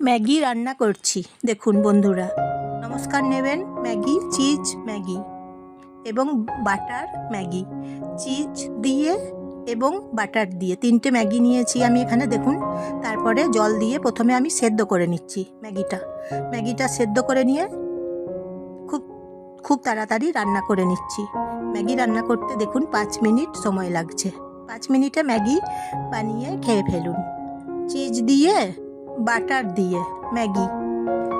Maggi রান্না করছি। দেখুন বন্ধুরা। নমস্কার নেবেন ম্যাগি, চিজ ম্যাগি এবং বাটার ম্যাগি। চিজ দিয়ে এবং বাটার দিয়ে তিনটে ম্যাগি নিয়েছি আমি এখানে, দেখুন। তারপরে জল দিয়ে প্রথমে আমি সেদ্ধ করে নিচ্ছি ম্যাগিটা। ম্যাগিটা সেদ্ধ করে নিয়ে খুব খুব তাড়াতাড়ি রান্না করে নিচ্ছি। ম্যাগি রান্না করতে দেখুন পাঁচ মিনিট সময় লাগছে। পাঁচ মিনিটে ম্যাগি বানিয়ে খেয়ে ফেলুন। চিজ দিয়ে বাটার দিয়ে, ম্যাগি।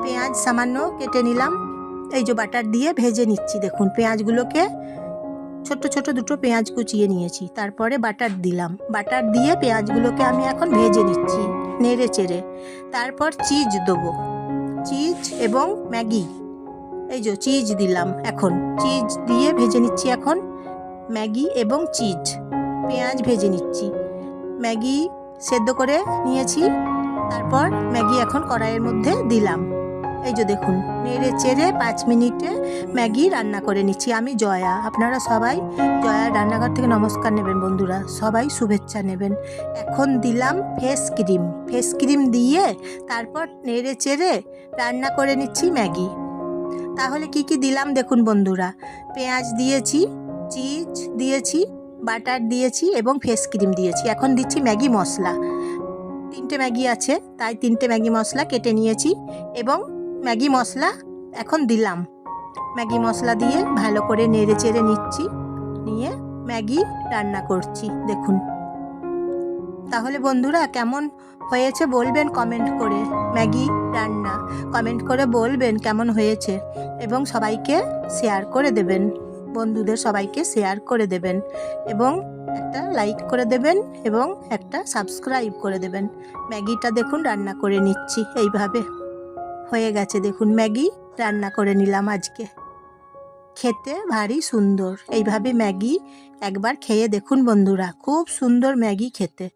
পেঁয়াজ সামান্য কেটে নিলাম। এই যে বাটার দিয়ে ভেজে নিচ্ছি, দেখুন। পেঁয়াজগুলোকে ছোট ছোট দুটো পেঁয়াজ কুচিয়ে নিয়েছি, তারপরে বাটার দিলাম। বাটার দিয়ে পেঁয়াজগুলোকে আমি এখন ভেজে নিচ্ছি, নেড়ে চেড়ে। তারপর চিজ দেবো। চিজ এবং ম্যাগি। এই যে চিজ দিলাম এখন। চিজ দিয়ে ভেজে নিচ্ছি এখন ম্যাগি এবং চিজ। পেঁয়াজ ভেজে নিচ্ছি। ম্যাগি সেদ্ধ করে নিয়েছি। তারপর ম্যাগি এখন কড়াইয়ের মধ্যে দিলাম। এই যে দেখুন, নেড়ে চেড়ে পাঁচ মিনিটে ম্যাগি রান্না করে নিচ্ছি আমি, জয়া। আপনারা সবাই জয়ার রান্নাঘর থেকে নমস্কার নেবেন বন্ধুরা। সবাই শুভেচ্ছা নেবেন। এখন দিলাম ফেস ক্রিম। ফেস ক্রিম দিয়ে তারপর নেড়ে চেড়ে রান্না করে নিচ্ছি ম্যাগি। তাহলে কি কি দিলাম দেখুন বন্ধুরা? পেঁয়াজ দিয়েছি, চিজ দিয়েছি, বাটার দিয়েছি এবং ফেস ক্রিম দিয়েছি। এখন দিচ্ছি ম্যাগি মশলা। তিনটে ম্যাগি আছে, তাই তিনটে ম্যাগি মশলা কেটে নিয়েছি এবং ম্যাগি মশলা এখন দিলাম। ম্যাগি মশলা দিয়ে ভালো করে নেড়ে চেড়ে নিচ্ছি, নিয়ে ম্যাগি রান্না করছি, দেখুন। তাহলে বন্ধুরা কেমন হয়েছে বলবেন কমেন্ট করে, ম্যাগি রান্না। কমেন্ট করে বলবেন কেমন হয়েছে এবং সবাইকে শেয়ার করে দেবেন। বন্ধুদের সবাইকে শেয়ার করে দেবেন এবং একটা লাইক করে দেবেন এবং একটা সাবস্ক্রাইব করে দেবেন। ম্যাগিটা দেখুন, রান্না করে নিচ্ছি, এইভাবে। হয়ে গেছে দেখুন ম্যাগি, রান্না করে নিলাম আজকে। খেতে ভারী সুন্দর। এইভাবে ম্যাগি একবার খেয়ে দেখুন বন্ধুরা, খুব সুন্দর ম্যাগি খেতে।